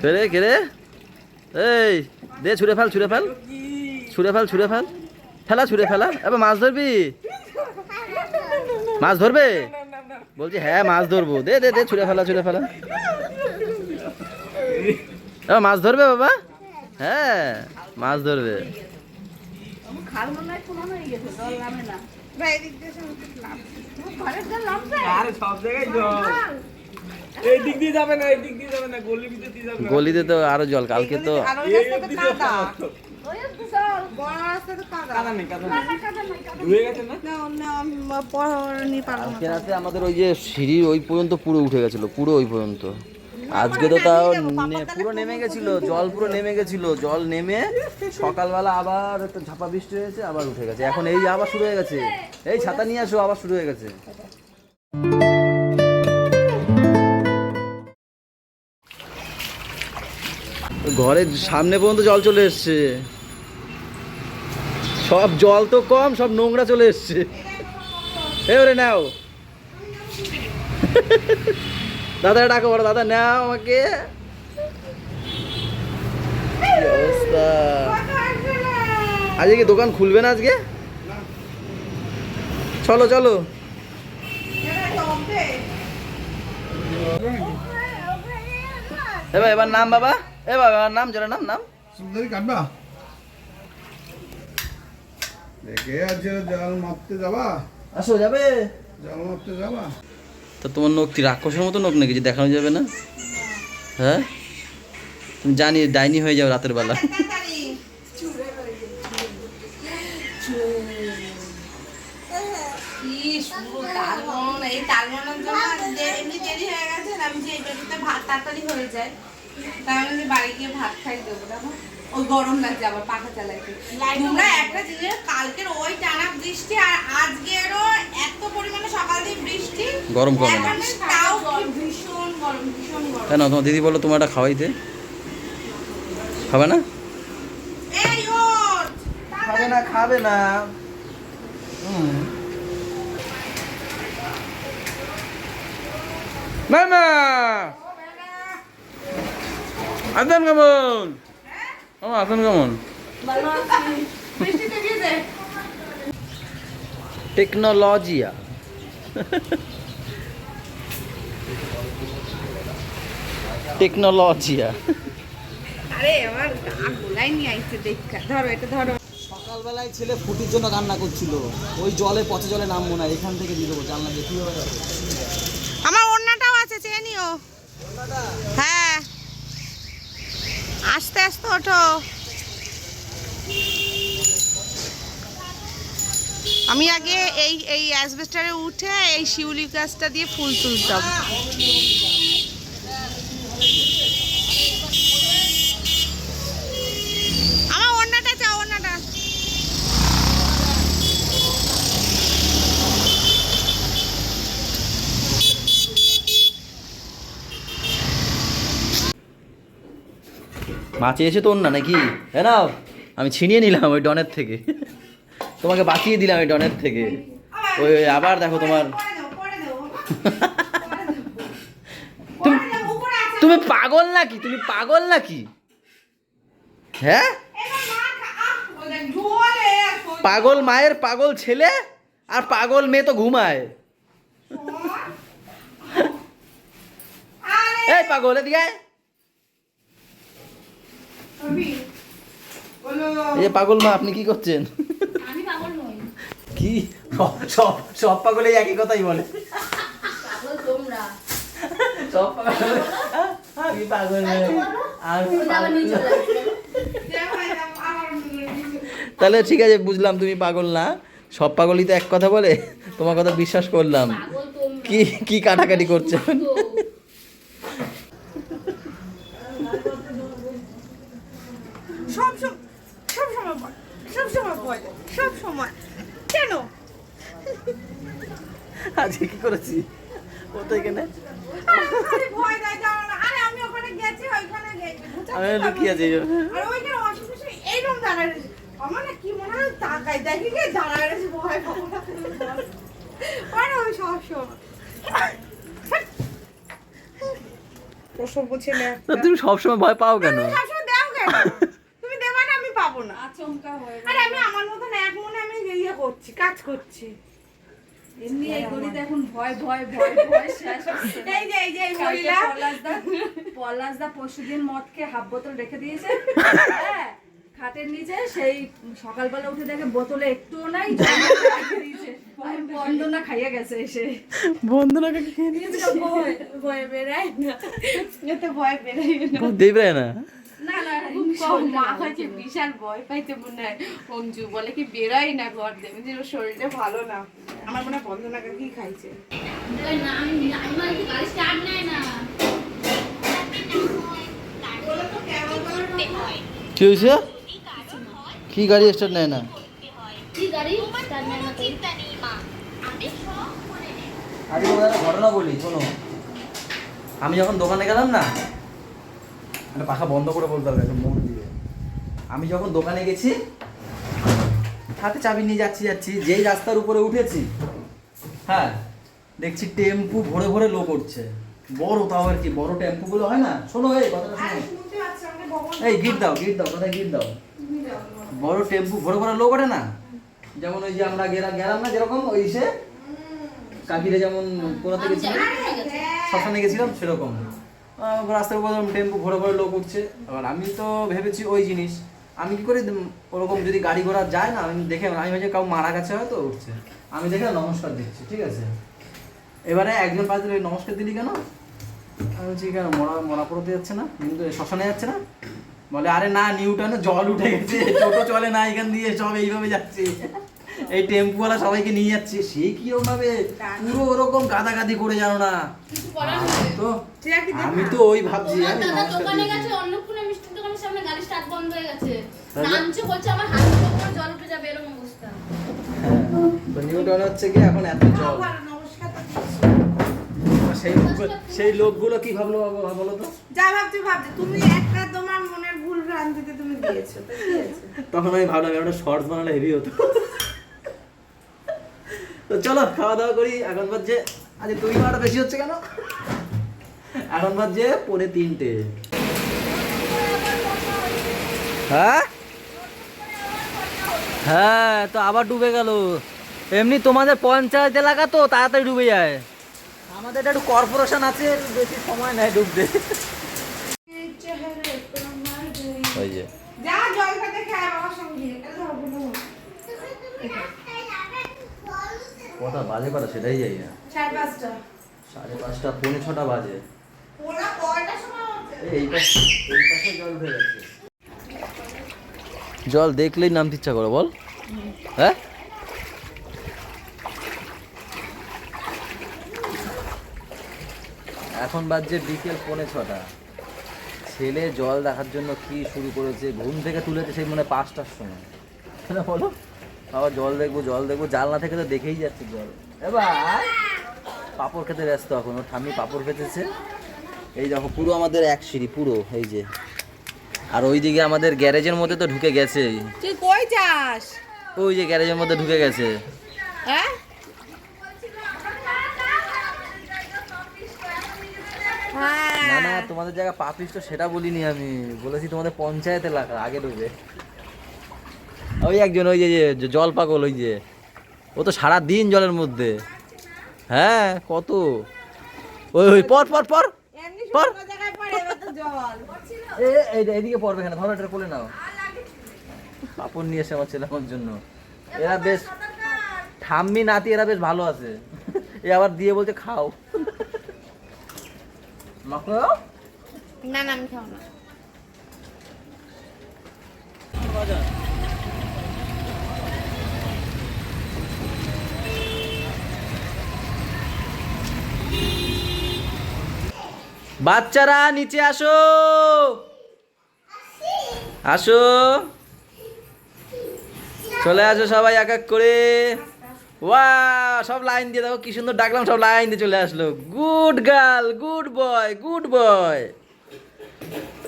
কেরে কেরে এই দে ছুঁড়ে ফেল ছুঁড়ে ফেল। ছুঁড়ে ফেল ছুঁড়ে ফেল। ফেলা ছুঁড়ে ফেলা। এবার মাছ ধরবি? মাছ ধরবে? বলছি হ্যাঁ মাছ ধরবো। দে দে দে ছুঁড়ে ফেলা ছুঁড়ে ফেলা। এবার মাছ ধরবে বাবা? হ্যাঁ মাছ ধরবে। মনে হয় হয়ে সব জায়গায় জল। এই দিক দিয়ে যাবে না এই দিক দিয়ে যাবে না গলির ভিতর দিয়ে যাবে গলিতে তো আরও জল কালকে তো আমাদের ওই যে সিঁড়ি ওই পর্যন্ত পুরো উঠে গেছিল পুরো ওই পর্যন্ত। আজকে তো তাও নে- পুরো নেমে গেছিল জল পুরো নেমে গেছিল জল নেমে সকালবেলা আবার একটা ঝাপা বৃষ্টি হয়েছে আবার উঠে গেছে। এখন এই আবার শুরু হয়ে গেছে। এই ছাতা নিয়ে আসো আবার শুরু হয়ে গেছে। ঘরের সামনে পর্যন্ত জল চলে এসছে। সব জল তো কম, সব নোংরা চলে এসছে। এবারে নাও। দাদা ডাকো, বড় দাদা, নাও আমাকে। আজকে কি দোকান খুলবে না আজকে? চলো চলো। এবার এবার নাম বাবা। এ বাবা এবার নাম জোরে নাম নাম। সুন্দরী কাটবা? দেখে আছে জল মাপতে যাবা? আসো যাবে। জল মাপতে যাবা? তা তোমার নখ কি রাক্ষসের মতো নখ নাকি যে দেখানো যাবে না? হ্যাঁ? তুমি জানি ডাইনি হয়ে যাও রাতের বেলা। ইস, পুরো তালমন, এই তালমনের জন্য এমনি দেরি হয়ে গেছে, আমি যে এই বেডিতে ভাত তাড়াতাড়ি হয়ে যায়। যে বাড়ি গিয়ে ভাত খাই দেবো, দেখো। ওই গরম লাগছে আবার পাখা চালাইতে। তোমরা একটা জিনিস, কালকের ওই টানা বৃষ্টি আর আজকেরও এত পরিমাণে সকাল থেকে বৃষ্টি। গরম কমে তাও কি ভীষণ গরম ভীষণ গরম। কেন? তোমার দিদি বলো তোমার একটা খাওয়াইতে। খাবে না? খাবে না খাবে না। মামা আদান কেমন মামা আদান কেমন টেকনোলজিয়া। টেকনোলজিয়া। আরে আমার গোলাই নিয়ে আইছে দেখা। ধরো এটা ধরো। সকালবেলায় ছেলে ফুটির জন্য কান্না করছিল। ওই জলে পচে জলে নামবো না এখান থেকে দিয়ে দেবো জানলা দিয়ে। যাব? আমার ওড়নাটাও আছে চেয়ে নিও। হ্যাঁ। আস্তে আস্তে ওঠো। আমি আগে এই এই অ্যাসবেস্টারে উঠে এই শিউলি গাছটা দিয়ে ফুল তুলতাম। মা চেয়েছে তোর না নাকি? হ্যাঁ নাও। আমি ছিনিয়ে নিলাম ওই ডনের থেকে। তোমাকে বাঁচিয়ে দিলাম ওই ডনের থেকে। ওই ওই আবার দেখো তোমার। তুমি তুমি পাগল নাকি? তুমি পাগল নাকি? হ্যাঁ? পাগল মায়ের পাগল ছেলে আর পাগল মেয়ে তো ঘুমায়। এই পাগল এদিকে এই যে পাগল মা আপনি কি করছেন? আমি পাগল নই। কি? সব সব সব পাগলে একই কথাই বলে। পাগল তোমরা। সব পাগল আমি পাগল নই। নিয়ে চলে তাহলে ঠিক আছে বুঝলাম তুমি পাগল না। সব পাগলই তো এক কথা বলে। তোমার কথা বিশ্বাস করলাম। কি কি কাটাকাটি করছে সব সব সব সময় বল সব সময়। বল সব কেন? আজকে কি করেছি? ও তো এখানে ভয় দেয় না। আমি ওখানে গেছি ওইখানে গেছি আমি লুকিয়ে আছি। আর ওইখানে অসুবিধা এইরকম দাঁড়ায় রয়েছে। আমার না কি মনে হয় তাকাই দেখি কে দাঁড়ায় রয়েছে ভয় পাবো না। আরে আমি সব সময়। প্রসব ছেলে তা তুমি সবসময় ভয় পাও কেন? সবসময় কেন তুমি দেবা না আমি পাবো না আচমকা হয়ে আরে আমি আমার মতন এক মনে আমি ইয়ে করছি কাজ করছি। এমনি এই গলিতে এখন ভয় ভয় ভয় ভয় শেষ এই যে এই যে এই মহিলা পলাশদা পলাশদা পরশুদিন মদকে হাফ বোতল রেখে দিয়েছে। হ্যাঁ খাটের নিচে সেই সকালবেলা উঠে দেখে বোতলে একটুও নাই বন্দনা খাইয়ে গেছে এসে। বন্ধুরাকে খেয়ে ভয় ভয় বেরাই না। এতে ভয় বেরাই না। দেবে না। না না মা হয়েছে বিশাল ভয় পাইতে মনে হয়। অঞ্জু বলে কি বেরাই না ঘর দেবে যে ওর শরীরটা ভালো না। আমার মনে হয় বন্ধনা কি খাইছে? কি হয়েছে? কি গাড়ি স্টার্ট নেয় না? ঘটনা বলি শোনো। আমি যখন দোকানে গেলাম না একটা পাখা বন্ধ করে বলতে হবে মন দিয়ে। আমি যখন দোকানে গেছি হাতে চাবি নিয়ে যাচ্ছি যাচ্ছি যেই রাস্তার উপরে উঠেছি হ্যাঁ দেখছি টেম্পু ভরে ভরে লোক উঠছে। বড় তাও আর কি বড় টেম্পুগুলো হয় না? শোনো এই কথাটা শোনো। এই গিট দাও গিট দাও কোথায় গিট দাও? বড় টেম্পু ভরে ভরে লোক ওঠে না? যেমন ওই যে আমরা গেলাম গেলাম না যেরকম ওই সে? কাকিরে যেমন কোথাতে গেছিলাম শ্মশানে গেছিলাম সেরকম। রাস্তার উপর টেম্পু ভরে ভরে লোক উঠছে। এবার আমি তো ভেবেছি ওই জিনিস। আমি কি করি ওরকম যদি গাড়ি ঘোড়া যায় না, আমি দেখে, আমি ভাবছি কাউ মারা গেছে হয়তো, উঠছে। আমি দেখে নমস্কার দিচ্ছি, ঠিক আছে? এবারে একজন পাশ দিলে নমস্কার দিলি কেন? আমি বলছি, কেন? মরা মরা পড়তে যাচ্ছে না? কিন্তু শ্মশানে যাচ্ছে না? বলে, আরে না, নিউটনে জল উঠে গেছে চলে না, এখান দিয়ে সব এইভাবে যাচ্ছে। এই টেম্পুওয়ালা সবাইকে নিয়ে যাচ্ছে। সে কি ভাবে পুরো ওরকম গাদাগাদি করে জানো না? তো আমি তো ওই ভাবছি আমি দোকানে। গেছে অন্নপূর্ণা মিষ্টির দোকানের সামনে গাড়ি স্টার্ট বন্ধ হয়ে গেছে। নামছে বলছে আমার হাত পুরো জল উঠে যাবে এরকম অবস্থা। হ্যাঁ তো নিউটন হচ্ছে কি এখন এত জল। ভালো নমস্কার তো সেই লোকগুলো- সেই লোকগুলো কি ভাবলো বাবা বলো তো? যা ভাবছি ভাবছি। তুমি একটা তোমার মনের ভুল ভ্রান্তিতে তুমি দিয়েছ তো কি হয়েছে? তখন আমি ভাবলাম একটা শর্টস বানালে হেভি হতো। তো চলো খাওয়া দাওয়া করি। এখন বাজছে আজ তুই মাটা বেশি হচ্ছে কেন? এখন বাজছে পরে তিনটে। হ্যাঁ? হ্যাঁ তো আবার ডুবে গেল। এমনি তোমাদের পঞ্চায়েত এলাকা তো তাড়াতাড়ি ডুবে যায়। আমাদের এটা একটু কর্পোরেশন আছে বেশি সময় নেয় ডুবতে। ওই যে। যা জল খাতে খায় বাবার সঙ্গে। এটা ধরো বুনু। কটা বাজে কটা? সেটাই যাই না। সাড়ে পাঁচটা। সাড়ে পাঁচটা পৌনে ছটা বাজে? এই পাশে এই পাশে জল উঠে গেছে। জল দেখলেই নামতে ইচ্ছা করে বল। হ্যাঁ? এখন বাজছে বিকেল পৌনে ছটা। ছেলে জল দেখার জন্য কি শুরু করেছে ঘুম থেকে তুলেছে সেই মনে হয় পাঁচটার সময়। বলো। আবার জল দেখব জল দেখব। জানলা থেকে তো দেখেই যাচ্ছে জল। এবার পাপড় খেতে ব্যস্ত এখন ওর ঠাম্মি পাপড় খেতেছে। এই দেখো পুরো আমাদের এক সিঁড়ি পুরো এই যে। আর ওইদিকে আমাদের গ্যারেজের মধ্যে তো ঢুকে গেছে। তুই কই যাস? ওই যে গ্যারেজের মধ্যে ঢুকে গেছে। হ্যাঁ? না না তোমাদের জায়গা পাপিস তো সেটা বলিনি আমি। বলেছি তোমাদের পঞ্চায়েত এলাকা আগে ঢুকে। ওই একজন ওই যে জল পাগল ওই যে। ও তো সারা দিন জলের মধ্যে। হ্যাঁ কত? ওই ওই পর পর পর। এমনি পর। শুকনো জায়গায় পড়ে এবার তো জল। এ এই এইদিকে পড়বে এখানে ধরো এটা কোলে নাও। পাপড় নিয়ে এসে আমার ছেলে আমার জন্য। এরা বেশ ঠাম্মি নাতি এরা বেশ ভালো আছে। এ আবার দিয়ে বলছে খাও। মাখো? না না আমি খাব না। বাচ্চারা, নিচে আসো। আসো। চলে আসো সবাই এক এক করে। ওয়া সব লাইন দিয়ে দেখো কি সুন্দর ডাকলাম, সব লাইন দিয়ে চলে আসলো। Good girl, good boy good boy.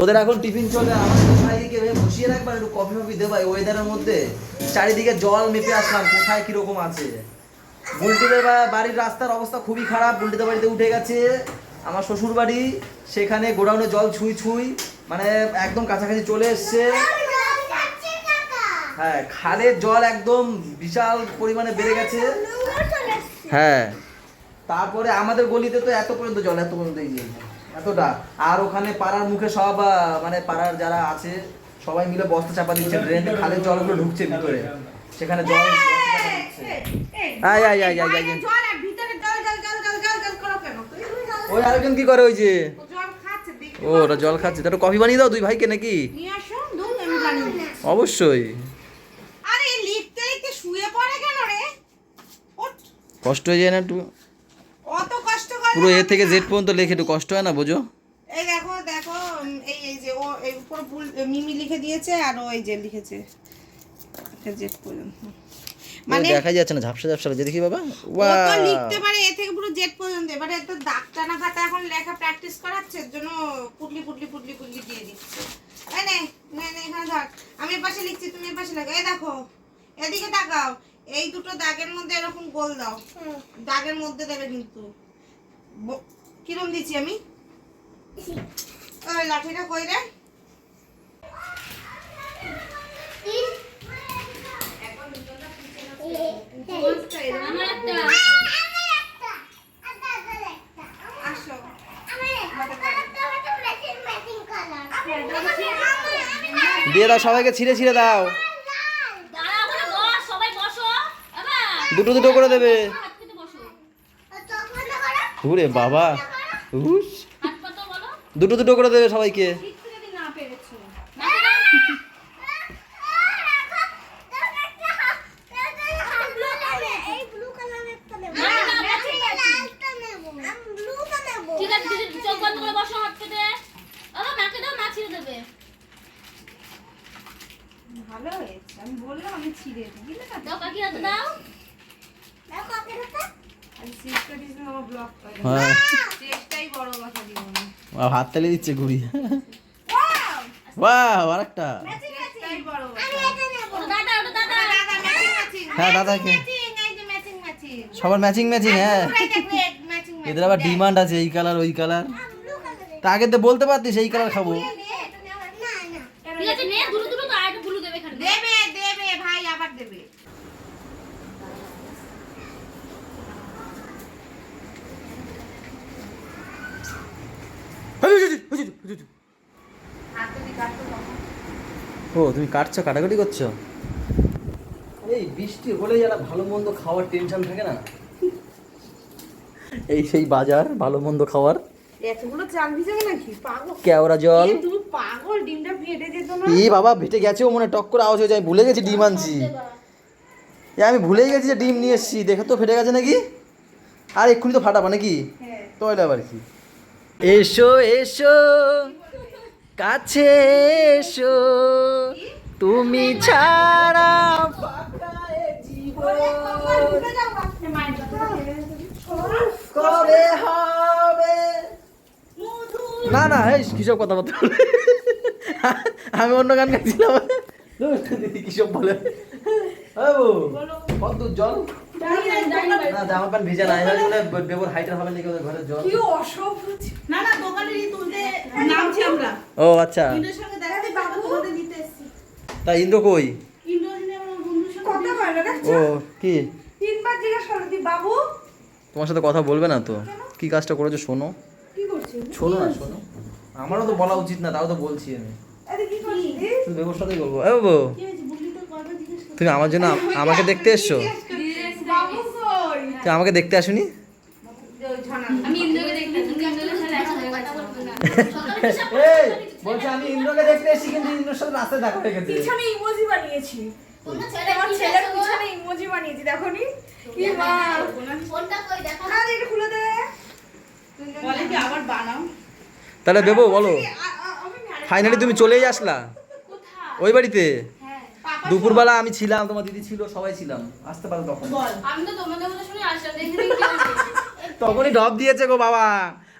ওদের এখন টিফিন চলে, আমাদের চারিদিকে বসিয়ে রাখবা, একটু কফি ফফি দেবা ওয়েদারের মধ্যে। চারিদিকে জল মেপে আসলাম, কোথায় কীরকম আছে? বুলটিদের বাড়ির রাস্তার অবস্থা খুবই খারাপ, বুলটিদের বাড়িতে উঠে গেছে। আমার শ্বশুর বাড়ি সেখানে গোডাউনে জল ছুঁই ছুঁই মানে একদম কাছাকাছি চলে এসছে হ্যাঁ খালের জল একদম বিশাল পরিমাণে বেড়ে গেছে হ্যাঁ তারপরে আমাদের গলিতে তো এত পর্যন্ত জল এত পর্যন্ত এই এতটা আর ওখানে পাড়ার মুখে সব মানে পাড়ার যারা আছে সবাই মিলে বস্তা চাপা দিচ্ছে ড্রেনে খালের জলগুলো ঢুকছে ভিতরে সেখানে জল। আয় আয় আয় আয় আয় আয়। জল আর ভিতরে জল জল জল জল জল জল করো কেন ওই আরেকজন কি করে ওই যে? ও ওরা জল খাচ্ছে। তাহলে কফি বানিয়ে দাও দুই ভাইকে নাকি। অবশ্যই। আরে লিখতে লিখতে শুয়ে পড়ে কেন রে? কষ্ট হয়ে যায় না একটু। অত কষ্ট করে পুরো এ থেকে জেড পর্যন্ত লেখে একটু কষ্ট হয় না বোঝো? এই দেখো দেখো এই এই যে ও এই উপর মিমি লিখে দিয়েছে আর ও এই যে লিখেছে। জেড পর্যন্ত। মানে মানে দেখা যাচ্ছে না ঝাপসা ঝাপসা লাগছে। দেখি বাবা। ও তো লিখতে পারে এ থেকে পুরো জেড পর্যন্ত। এবারে তো দাগ টানা খাতা এখন লেখা প্র্যাকটিস করাচ্ছে এর জন্য পুটলি পুটলি পুটলি পুটলি দিয়ে দিচ্ছে। এই নে নে নে এখানে ধর। আমি এর পাশে লিখছি তুমি এর পাশে লেখো এই দেখো এদিকে তাকাও। এই দুটো দাগের মধ্যে এরকম গোল দাও। দাগের মধ্যে দেবে কিন্তু। ব- কিরম দিচ্ছি আমি? ওই লাঠিটা কই রে আমার একটা আসো দিয়ে দাও সবাইকে, ছিঁড়ে ছিঁড়ে দাও। দুটো দুটো করে দেবে। ঘুরে বাবা দুটো দুটো করে দেবে সবাইকে শিখতে যদি না পেরেছ ঠিক আছে দিদি চোখ বন্ধ করে বসো হাত পেতে বাবা মাকে দাও মা ছিঁড়ে দেবে ভালো হয়েছে আমি বললাম আমি ছিঁড়ে দিই বুঝলে না দাও কাকি হাতে দাও আমি সিস্টার দিয়েছিলাম আমার ব্লগ করে হ্যাঁ চেষ্টাই বড় কথা জীবনে বাবা, হাত তালি দিচ্ছে ঘুরি বাহ আরেকটা একটা বড় কথা ওটা দাদা ওটা দাদা। দাদা ম্যাচিং ম্যাচিং হ্যাঁ দাদাকে ম্যাচিং এই যে ম্যাচিং ম্যাচিং সবার ম্যাচিং ম্যাচিং হ্যাঁ। ম্যাচিং এদের আবার ডিমান্ড আছে এই কালার ওই কালার তা আগে তো বলতে পারতিস এই কালার খাব ঠিক আছে নে দুটো দুটো তো আর একটা ব্লু দেবে এখানে দেবে দেবে ভাই আবার দেবে ও তুমি কাটছো কাটাকাটি করছ? এই বৃষ্টি হলে যারা ভালো মন্দ খাওয়ার টেনশন থাকে না। এই সেই বাজার ভালো মন্দ খাওয়ার। এতগুলো চাল ভিজাবে নাকি? পাগল। কেওড়া জল। তুমি পাগল ডিমটা ফেটে যেত না। এই বাবা ভেটে গেছেও মনে হয় টক করে আওয়াজ হয়ে যায়। ভুলে গেছি ডিম আনছি। এ আমি ভুলেই গেছি যে ডিম নিয়ে এসছি। দেখো তো ফেটে গেছে নাকি? আর এক্ষুনি তো ফাটাবো নাকি? তাহলে আবার কি? এসো এসো। কাছে এসো। তুমি ছাড়া কবে হবে? না না, এই কিসব কথা বলতে আমি অন্য গান গাইছিলাম। কিসব বলে? কত জল। না জামা প্যান্ট ভিজে না এবার বলে বেবর হাইটার হবে নাকি ওদের ঘরের জল? না না দোকানে তুলতে নামছি আমরা। ও আচ্ছা। ইন্দ্রের সঙ্গে দেখা দিই বাবা। তোমাদের দিতে এসেছি। তা ইন্দ্র কই? ইন্দ্র আমার বন্ধুর সঙ্গে কথা বলো না ও কি? তিনবার জিজ্ঞাসা করো বাবু? তোমার সাথে কথা বলবে না তো? কি কাজটা করেছ শোনো। কি করছিস শোনো না শোনো। আমারও তো বলা উচিত না তাও তো বলছি আমি। বলব। এ বাবু তুমি আমার জন্য আমাকে দেখতে এসছো? তুমি আমাকে দেখতে আসুনি? আমি ইন্দ্রকে দেখতে বলছি আমি ইন্দ্রকে এসেছি কিন্তু ইন্দ্রের সাথে রাস্তায় দেখা হয়ে গেছে। পিছনে ইমোজি বানিয়েছি। আমার ছেলের পিছনে ইমোজি বানিয়েছি দেখো নি? কি মা। ফোনটা কই দেখো। আরে এটা খুলে দে। বলে কি আবার বানাও? তাহলে দেবো বলো। ফাইনালি তুমি চলেই আসলা। ওই বাড়িতে। হ্যাঁ দুপুরবেলা আমি ছিলাম তোমার দিদি ছিল সবাই ছিলাম। আসতে পারো তখন। আমি তো তোমাদের কথা শুনে আসলাম দেখি তখনই ঢপ দিয়েছে গো বাবা।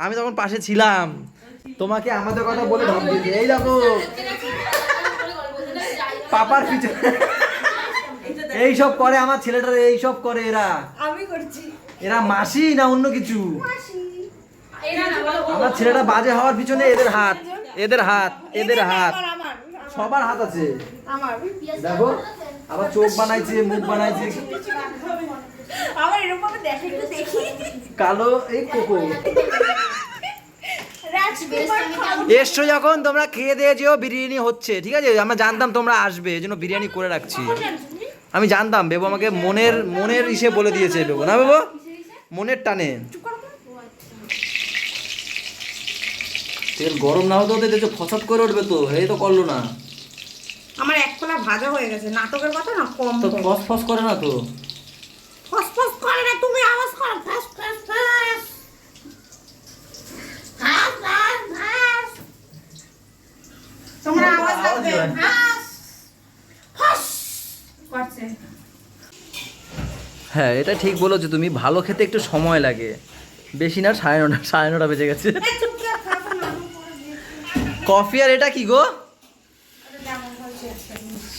আমি তখন পাশে ছিলাম। তোমাকে আমাদের কথা বলে ঢপ দিয়েছে। এই দেখো। পাপার পিছনে। এই সব করে আমার ছেলেটারা এই সব করে এরা। আমি করছি। এরা মাসি না অন্য কিছু? আমার ছেলেটা বাজে হওয়ার পিছনে এদের হাত। এদের হাত এদের হাত। সবার হাত আছে। দেখো আবার চোখ বানাইছে মুখ বানাইছে। আমার এরকম ভাবে দেখে একটু দেখি। কালো এই কোকো। এসছো যখন তোমরা খেয়ে দিয়ে যেও বিরিয়ানি হচ্ছে ঠিক আছে? আমরা জানতাম তোমরা আসবে এই জন্য বিরিয়ানি করে রাখছি। আমি জানতাম বেবু আমাকে মনের মনের ইসে বলে দিয়েছে বেবু। না বেবু? মনের টানে। তেল গরম না হতে হতে দেখছ ফসাদ করে উঠবে তো এই তো করল না। আমার এক কলা ভাজা হয়ে গেছে নাটকের কথা না কম তো ফস ফস করে না তো? ফস ফস করে না তুমি আওয়াজ করো ফস ফস ফস। ফাস ফাস ফাস। তোমরা আওয়াজ লাগবে। ফাস। ফাস। করছে। হ্যাঁ এটা ঠিক বলেছ তুমি ভালো খেতে একটু সময় লাগে। বেশি না সাড়ে নটা সাড়ে নটা বেজে গেছে এই চুপ করে খাব না করে দিয়ে কফি আর এটা কি গো।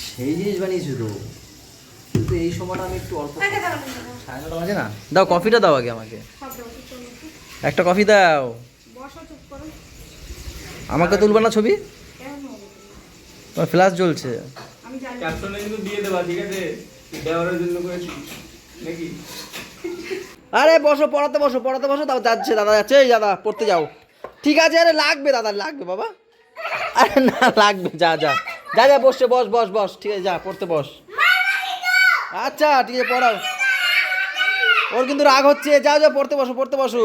সেই জিনিস বানিয়েছো তো। কিন্তু এই সময়টা আমি একটু অল্প সাড়ে নটা বাজে না? দাও কফিটা দাও আগে আমাকে। একটা কফি দাও। বসো চুপ করো। আমাকে তুলবে না ছবি? তোমার ফ্ল্যাশ জ্বলছে। আমি জানি। ক্যাপশনে কিন্তু দিয়ে দেবা ঠিক আছে? দেওয়ারের জন্য করেছি। নাকি? আরে বসো পড়াতে বসো পড়াতে বসো তাও যাচ্ছে দাদা যাচ্ছে। এই দাদা পড়তে যাও। ঠিক আছে আরে লাগবে দাদা লাগবে বাবা। আরে না, লাগবে, যা যা। যা যা বসছে বস বস বস। ঠিক আছে, যা, পড়তে বস। আচ্ছা ঠিক আছে, পড়াও। ওর কিন্তু রাগ হচ্ছে। যাও যাও, পড়তে বসো পড়তে বসো।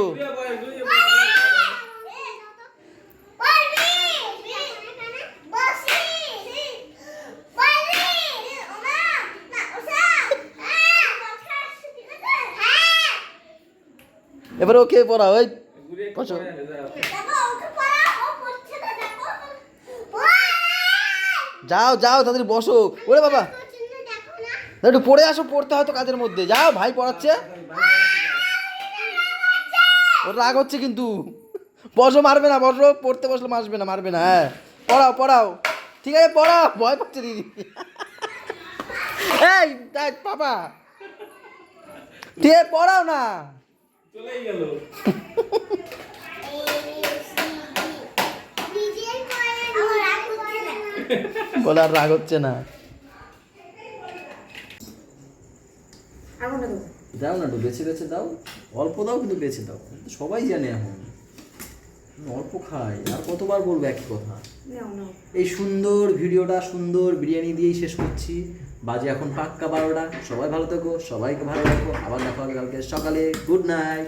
এবারে ওকে পড়াও ওই বসো। যাও যাও তাদের বসো। ওরে বাবা। একটু পড়ে আসো পড়তে হয়তো কাজের মধ্যে। যাও ভাই পড়াচ্ছে। ওর রাগ হচ্ছে কিন্তু। বসো মারবে না বসো। পড়তে বসলে মারবে না মারবে না হ্যাঁ। পড়াও পড়াও। ঠিক আছে পড়াও। ভয় পাচ্ছে দিদি। এই দেখ বাবা। ঠিক আছে পড়াও না। চলেই গেল। বলে আর রাগ হচ্ছে না। দাও দাও না একটু বেছে বেছে দাও। অল্প দাও কিন্তু বেছে দাও। সবাই জানে এখন। অল্প খাই আর কতবার বলব একই কথা? এই সুন্দর ভিডিওটা সুন্দর বিরিয়ানি দিয়েই শেষ করছি। বাজে এখন পাক্কা বারোটা। সবাই ভালো থেকো সবাইকে ভালো রাখো। আবার দেখা হবে কালকে সকালে। Good night.